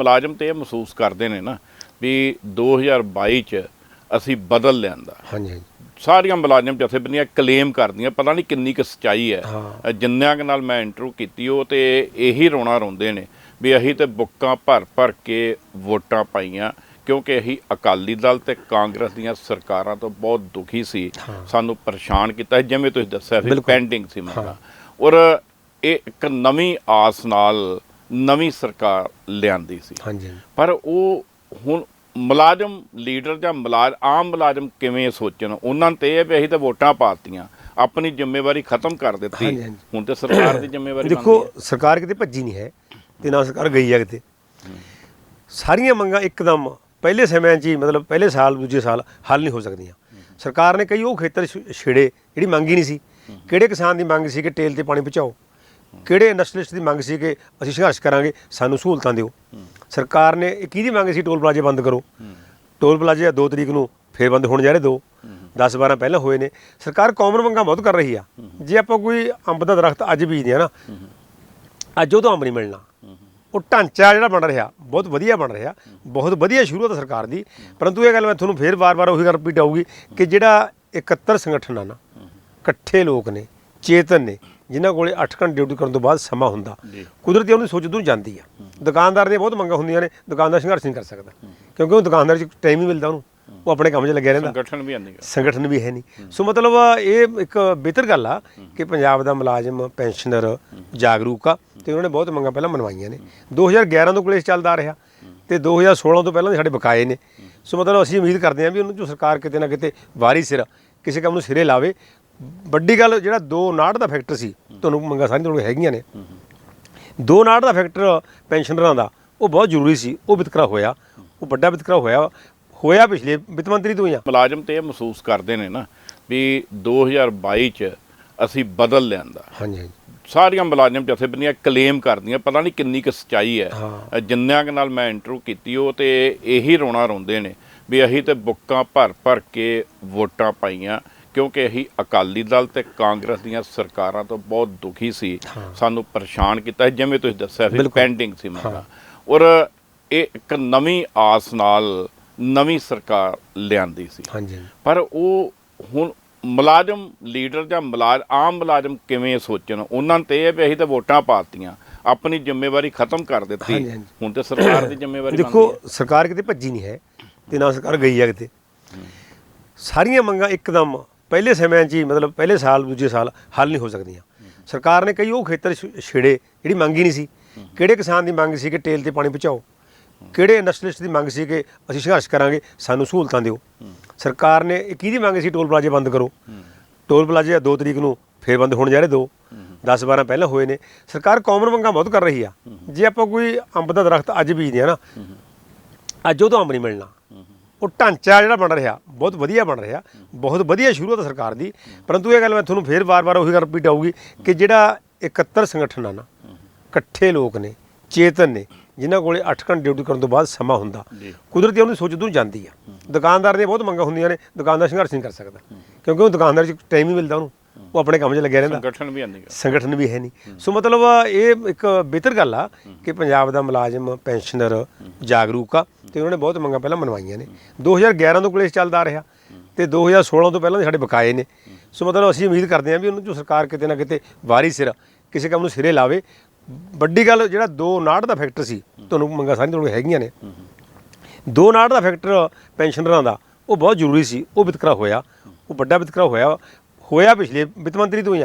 ਮੁਲਾਜ਼ਮ ਤੇ ਇਹ ਮਹਿਸੂਸ ਕਰਦੇ ਨੇ ਨਾ ਵੀ 2022 ਚ ਅਸੀਂ ਬਦਲ ਲਿਆਂਦਾ। ਹਾਂਜੀ ਹਾਂਜੀ। ਸਾਰੀਆਂ ਮੁਲਾਜ਼ਮ ਜਥੇਬੰਦੀਆਂ ਕਲੇਮ ਕਰਦੀਆਂ ਪਤਾ ਨਹੀਂ ਕਿੰਨੀ ਕੁ ਸੱਚਾਈ ਹੈ। ਜਿੰਨਿਆਂ ਨਾਲ ਮੈਂ ਇੰਟਰਵਿਊ ਕੀਤੀ ਉਹ ਤੇ ਇਹੀ ਰੋਣਾ ਰੋਂਦੇ ਨੇ ਵੀ ਅਸੀਂ ਤੇ ਬੁੱਕਾਂ ਭਰ ਭਰ ਕੇ ਵੋਟਾਂ ਪਾਈਆਂ ਕਿਉਂਕਿ ਅਸੀਂ ਅਕਾਲੀ ਦਲ ਤੇ ਕਾਂਗਰਸ ਦੀਆਂ ਸਰਕਾਰਾਂ ਤੋਂ ਬਹੁਤ ਦੁਖੀ ਸੀ। ਸਾਨੂੰ ਪਰੇਸ਼ਾਨ ਕੀਤਾ ਜਿਵੇਂ ਤੁਸੀਂ ਦੱਸਿਆ ਸੀ। ਪੈਂਡਿੰਗ ਸੀ ਮੇਰਾ ਔਰ ਇਹ ਇੱਕ ਨਵੀਂ ਆਸ ਨਾਲ ਨਵੀਂ ਸਰਕਾਰ ਲਿਆਂਦੀ ਸੀ। ਹਾਂਜੀ ਪਰ ਉਹ ਹੁਣ ਮੁਲਾਜ਼ਮ ਲੀਡਰ ਜਾਂ ਮੁਲਾਜ਼ ਆਮ ਮੁਲਾਜ਼ਮ ਕਿਵੇਂ ਸੋਚਣ? ਉਹਨਾਂ ਤੇ ਇਹ ਵੀ ਅਸੀਂ ਤਾਂ ਵੋਟਾਂ ਪਾਤੀਆਂ ਆਪਣੀ ਜ਼ਿੰਮੇਵਾਰੀ ਖਤਮ ਕਰ ਦਿੱਤੀ। ਹੁਣ ਤੇ ਸਰਕਾਰ ਦੀ ਜ਼ਿੰਮੇਵਾਰੀ ਦੇਖੋ ਸਰਕਾਰ ਕਿਤੇ ਭੱਜੀ ਨਹੀਂ ਹੈ ਤੇ ਨਾ ਸਰਕਾਰ ਗਈ ਹੈ ਕਿਤੇ। ਸਾਰੀਆਂ ਮੰਗਾਂ ਇੱਕਦਮ ਪਹਿਲੇ ਸਮਿਆਂ 'ਚ ਹੀ ਮਤਲਬ ਪਹਿਲੇ ਸਾਲ ਦੂਜੇ ਸਾਲ ਹੱਲ ਨਹੀਂ ਹੋ ਸਕਦੀਆਂ। ਸਰਕਾਰ ਨੇ ਕਈ ਉਹ ਖੇਤਰ ਛੇੜੇ ਜਿਹੜੀ ਮੰਗ ਹੀ ਨਹੀਂ ਸੀ। ਕਿਹੜੇ ਕਿਸਾਨ ਦੀ ਮੰਗ ਸੀ ਕਿ ਟੇਲ ਤੇ ਪਾਣੀ ਪਹੁੰਚਾਓ? ਕਿਹੜੇ ਇੰਡਸਟਰੀਲਿਸਟ ਦੀ ਮੰਗ ਸੀ ਕਿ ਅਸੀਂ ਸੰਘਰਸ਼ ਕਰਾਂਗੇ, ਸਾਨੂੰ ਸਹੂਲਤਾਂ ਦਿਓ। ਸਰਕਾਰ ਨੇ ਇਹ ਕਿਹਦੀ ਮੰਗ ਸੀ, ਟੋਲ ਪਲਾਜ਼ੇ ਬੰਦ ਕਰੋ? ਟੋਲ ਪਲਾਜ਼ੇ 2 ਤਰੀਕ ਨੂੰ ਫੇਰ ਬੰਦ ਹੋਣ ਜਾ ਰਹੇ ਦੋ। 10 12 ਪਹਿਲਾਂ ਹੋਏ ਨੇ। ਸਰਕਾਰ ਕਾਮਨ ਮੰਗਾਂ ਬਹੁਤ ਕਰ ਰਹੀ ਆ। ਜੇ ਆਪਾਂ ਕੋਈ ਅੰਬ ਦਾ ਦਰਖਤ ਅੱਜ ਬੀਜਦੇ ਆ ਨਾ, ਅੱਜ ਉਹ ਤੋਂ ਅੰਬ ਨਹੀਂ ਮਿਲਣਾ। ਉਹ ਢਾਂਚਾ ਜਿਹੜਾ ਬਣ ਰਿਹਾ, ਬਹੁਤ ਵਧੀਆ ਬਣ ਰਿਹਾ, ਬਹੁਤ ਵਧੀਆ ਸ਼ੁਰੂਆਤ ਹੈ ਸਰਕਾਰ ਦੀ। ਪਰੰਤੂ ਇਹ ਗੱਲ ਮੈਂ ਤੁਹਾਨੂੰ ਫੇਰ ਵਾਰ-ਵਾਰ ਉਹੀ ਗੱਲ ਰਿਪੀਟ ਆਊਗੀ ਕਿ ਜਿਹੜਾ 71 ਸੰਗਠਨ ਆ ਨਾ, ਇਕੱਠੇ ਲੋਕ ਨੇ, ਚੇਤਨ ਨੇ ਜਿਨ੍ਹਾਂ ਕੋਲੇ 8 ਘੰਟੇ ਡਿਊਟੀ ਕਰਨ ਤੋਂ ਬਾਅਦ ਸਮਾਂ ਹੁੰਦਾ। ਕੁਦਰਤੀ ਉਹਨੂੰ ਸੋਚ ਦੂਰ ਜਾਂਦੀ ਆ। ਦੁਕਾਨਦਾਰ ਦੀਆਂ ਬਹੁਤ ਮੰਗਾਂ ਹੁੰਦੀਆਂ ਨੇ ਦੁਕਾਨਦਾਰ ਸੰਘਰਸ਼ ਨਹੀਂ ਕਰ ਸਕਦਾ। ਕਿਉਂਕਿ ਉਹ ਦੁਕਾਨਦਾਰ 'ਚ ਟਾਈਮ ਹੀ ਮਿਲਦਾ ਉਹਨੂੰ। ਉਹ ਆਪਣੇ ਕੰਮ 'ਚ ਲੱਗਿਆ ਰਹਿੰਦਾ। ਸੰਗਠਨ ਵੀ ਆਂਦੀ ਸੰਗਠਨ ਵੀ ਹੈ ਨਹੀਂ। ਸੋ ਮਤਲਬ ਇਹ ਇੱਕ ਬਿਹਤਰ ਗੱਲ ਆ ਕਿ ਪੰਜਾਬ ਦਾ ਮੁਲਾਜ਼ਮ ਪੈਨਸ਼ਨਰ ਜਾਗਰੂਕ ਆ ਤੇ ਉਹਨਾਂ ਨੇ ਬਹੁਤ ਮੰਗਾਂ ਪਹਿਲਾਂ ਮਨਵਾਈਆਂ ਨੇ। 2011 ਤੋਂ ਕਲੇਸ਼ ਚੱਲਦਾ ਰਿਹਾ ਤੇ 2016 ਤੋਂ ਪਹਿਲਾਂ ਦੇ ਸਾਡੇ ਬਕਾਏ ਨੇ। ਸੋ ਮਤਲਬ ਅਸੀਂ ਉਮੀਦ ਕਰਦੇ ਹਾਂ ਵੀ ਉਹਨੂੰ ਜੋ ਸਰਕਾਰ ਕਿਤੇ ਨਾ ਕਿਤੇ ਵਾਰੀ ਸਿਰ ਕਿਸੇ ਕੰਮ ਨੂੰ ਸਿਰੇ ਲਾਵੇ ਵੱਡੀ ਗੱਲ ਜਿਹੜਾ 259 ਦਾ ਫੈਕਟਰ ਸੀ ਤੁਹਾਨੂੰ ਮੰਗਾਂ ਸਾਰੀਆਂ ਤੁਹਾਨੂੰ ਹੈਗੀਆਂ ਨੇ। 259 ਦਾ ਫੈਕਟਰ ਪੈਨਸ਼ਨਰਾਂ ਦਾ ਉਹ ਬਹੁਤ ਜ਼ਰੂਰੀ ਸੀ ਉਹ ਵਿਤਕਰਾ ਹੋਇਆ ਉਹ ਵੱਡਾ ਵਿਤਕਰਾ ਹੋਇਆ ਹੋਇਆ ਪਿਛਲੇ ਵਿੱਤ ਮੰਤਰੀ ਤੋਂ ਹੀ ਆ। ਮੁਲਾਜ਼ਮ ਤੇ ਇਹ ਮਹਿਸੂਸ ਕਰਦੇ ਨੇ ਨਾ ਵੀ 2022 ਚ ਅਸੀਂ ਬਦਲ ਲਿਆਂਦਾ। ਹਾਂਜੀ ਹਾਂਜੀ। ਸਾਰੀਆਂ ਮੁਲਾਜ਼ਮ ਜਥੇਬੰਦੀਆਂ ਕਲੇਮ ਕਰਦੀਆਂ ਪਤਾ ਨਹੀਂ ਕਿੰਨੀ ਕੁ ਸੱਚਾਈ ਹੈ। ਜਿੰਨਿਆਂ ਕੁ ਨਾਲ ਮੈਂ ਇੰਟਰਵਿਊ ਕੀਤੀ ਉਹ ਤੇ ਇਹੀ ਰੋਣਾ ਰੋਂਦੇ ਨੇ ਵੀ ਅਸੀਂ ਤੇ ਬੁੱਕਾਂ ਭਰ ਭਰ ਕੇ ਵੋਟਾਂ ਪਾਈਆਂ। ਕਿਉਂਕਿ ਅਸੀਂ ਅਕਾਲੀ ਦਲ ਤੇ ਕਾਂਗਰਸ ਦੀਆਂ ਸਰਕਾਰਾਂ ਤੋਂ ਬਹੁਤ ਦੁਖੀ ਸੀ। ਸਾਨੂੰ ਪਰੇਸ਼ਾਨ ਕੀਤਾ ਜਿਵੇਂ ਤੁਸੀਂ ਦੱਸਿਆ ਸੀ। ਪੈਂਡਿੰਗ ਸੀ ਮੇਰਾ। ਔਰ ਇਹ ਇੱਕ ਨਵੀਂ ਆਸ ਨਾਲ ਨਵੀਂ ਸਰਕਾਰ ਲਿਆਂਦੀ ਸੀ। ਪਰ ਉਹ ਹੁਣ ਮੁਲਾਜ਼ਮ ਲੀਡਰ ਜਾਂ ਮੁਲਾਜ਼ ਆਮ ਮੁਲਾਜ਼ਮ ਕਿਵੇਂ ਸੋਚਣ? ਉਹਨਾਂ ਤੇ ਇਹ ਵੀ ਅਸੀਂ ਤਾਂ ਵੋਟਾਂ ਪਾਤੀਆਂ ਆਪਣੀ ਜ਼ਿੰਮੇਵਾਰੀ ਖਤਮ ਕਰ ਦਿੱਤੀ। ਹੁਣ ਤੇ ਸਰਕਾਰ ਦੀ ਜ਼ਿੰਮੇਵਾਰੀ ਦੇਖੋ ਸਰਕਾਰ ਕਿਤੇ ਭੱਜੀ ਨਹੀਂ ਹੈ ਤੇ ਨਾ ਸਰਕਾਰ ਗਈ ਹੈ ਕਿਤੇ। ਸਾਰੀਆਂ ਮੰਗਾਂ ਇੱਕਦਮ ਪਹਿਲੇ ਸਮਿਆਂ 'ਚ ਹੀ, ਮਤਲਬ ਪਹਿਲੇ ਸਾਲ, ਦੂਜੇ ਸਾਲ ਹੱਲ ਨਹੀਂ ਹੋ ਸਕਦੀਆਂ। ਸਰਕਾਰ ਨੇ ਕਈ ਉਹ ਖੇਤਰ ਛ- ਛੇੜੇ, ਜਿਹੜੀ ਮੰਗ ਹੀ ਨਹੀਂ ਸੀ। ਕਿਹੜੇ ਕਿਸਾਨ ਦੀ ਮੰਗ ਸੀ ਕਿ ਟੇਲ ਤੇ ਪਾਣੀ ਪਹੁੰਚਾਓ? ਕਿਹੜੇ ਇੰਡਸਟਰੀਲਿਸਟ ਦੀ ਮੰਗ ਸੀ ਕਿ ਅਸੀਂ ਸੰਘਰਸ਼ ਕਰਾਂਗੇ? ਸਾਨੂੰ ਸਹੂਲਤਾਂ ਦਿਓ। ਸਰਕਾਰ ਨੇ ਇਹ ਕਿਹਦੀ ਮੰਗ ਸੀ? ਟੋਲ ਪਲਾਜ਼ੇ ਬੰਦ ਕਰੋ। ਟੋਲ ਪਲਾਜ਼ੇ 2 ਤਰੀਕ ਨੂੰ ਫੇਰ ਬੰਦ ਹੋਣ ਜਾ ਰਹੇ ਦੋ। 10 12 ਪਹਿਲਾਂ ਹੋਏ ਨੇ। ਸਰਕਾਰ ਕਾਮਨ ਮੰਗਾਂ ਬਹੁਤ ਕਰ ਰਹੀ ਆ। ਜੇ ਆਪਾਂ ਕੋਈ ਅੰਬ ਦਾ ਦਰਖਤ ਅੱਜ ਬੀਜਦੇ ਆ ਨਾ, ਅੱਜ ਉਹ ਤੋਂ ਅੰਬ ਨਹੀਂ ਮਿਲਣਾ। ਉਹ ਢਾਂਚਾ ਜਿਹੜਾ ਬਣ ਰਿਹਾ ਬਹੁਤ ਵਧੀਆ ਬਣ ਰਿਹਾ ਬਹੁਤ ਵਧੀਆ ਸ਼ੁਰੂਆਤ ਸਰਕਾਰ ਦੀ। ਪਰੰਤੂ ਇਹ ਗੱਲ ਮੈਂ ਤੁਹਾਨੂੰ ਫੇਰ ਵਾਰ-ਵਾਰ ਉਹੀ ਗੱਲ ਰਿਪੀਟ ਆਊਗੀ ਕਿ ਜਿਹੜਾ 71 ਸੰਗਠਨ ਆ ਨਾ ਇਕੱਠੇ ਲੋਕ ਨੇ ਚੇਤਨ ਨੇ ਜਿਨ੍ਹਾਂ ਕੋਲੇ 8 ਘੰਟੇ ਡਿਊਟੀ ਕਰਨ ਤੋਂ ਬਾਅਦ ਸਮਾਂ ਹੁੰਦਾ। ਕੁਦਰਤੀ ਉਹਨੂੰ ਸੋਚ ਦੂਰ ਜਾਂਦੀ ਆ। ਦੁਕਾਨਦਾਰ ਦੀਆਂ ਬਹੁਤ ਮੰਗਾਂ ਹੁੰਦੀਆਂ ਨੇ ਦੁਕਾਨਦਾਰ ਸੰਘਰਸ਼ ਨਹੀਂ ਕਰ ਸਕਦਾ ਕਿਉਂਕਿ ਉਹ ਦੁਕਾਨਦਾਰ 'ਚ ਟਾਈਮ ਹੀ ਮਿਲਦਾ ਉਹਨੂੰ। ਉਹ ਆਪਣੇ ਕੰਮ 'ਚ ਲੱਗਿਆ ਰਹਿੰਦਾ। ਸੰਗਠਨ ਵੀ ਆਂਦੀ ਸੰਗਠਨ ਵੀ ਹੈ ਨਹੀਂ। ਸੋ ਮਤਲਬ ਇਹ ਇੱਕ ਬਿਹਤਰ ਗੱਲ ਆ ਕਿ ਪੰਜਾਬ ਦਾ ਮੁਲਾਜ਼ਮ ਪੈਨਸ਼ਨਰ ਜਾਗਰੂਕ ਆ ਤੇ ਉਹਨਾਂ ਨੇ ਬਹੁਤ ਮੰਗਾਂ ਪਹਿਲਾਂ ਮਨਵਾਈਆਂ ਨੇ। 2011 ਤੋਂ ਕਲੇਸ਼ ਚੱਲਦਾ ਰਿਹਾ ਤੇ 2016 ਤੋਂ ਪਹਿਲਾਂ ਸਾਡੇ ਬਕਾਏ ਨੇ। ਸੋ ਮਤਲਬ ਅਸੀਂ ਉਮੀਦ ਕਰਦੇ ਹਾਂ ਵੀ ਉਹਨੂੰ ਜੋ ਸਰਕਾਰ ਕਿਤੇ ਨਾ ਕਿਤੇ ਵਾਰੀ ਸਿਰ ਕਿਸੇ ਕੰਮ ਨੂੰ ਸਿਰੇ ਲਾਵੇ। ਵੱਡੀ ਗੱਲ ਜਿਹੜਾ 259 ਦਾ ਫੈਕਟਰ ਸੀ ਤੁਹਾਨੂੰ ਮੰਗਾਂ ਸਾਰੀਆਂ ਤੁਹਾਨੂੰ ਹੈਗੀਆਂ ਨੇ। 259 ਦਾ ਫੈਕਟਰ ਪੈਨਸ਼ਨਰਾਂ ਦਾ ਉਹ ਬਹੁਤ ਜ਼ਰੂਰੀ ਸੀ। ਉਹ ਵਿਤਕਰਾ ਹੋਇਆ। ਉਹ ਵੱਡਾ ਵਿਤਕਰਾ ਹੋਇਆ। ਹੋਇਆ ਪਿਛਲੇ ਵਿੱਤ ਮੰਤਰੀ ਤੋਂ ਹੀ ਆ।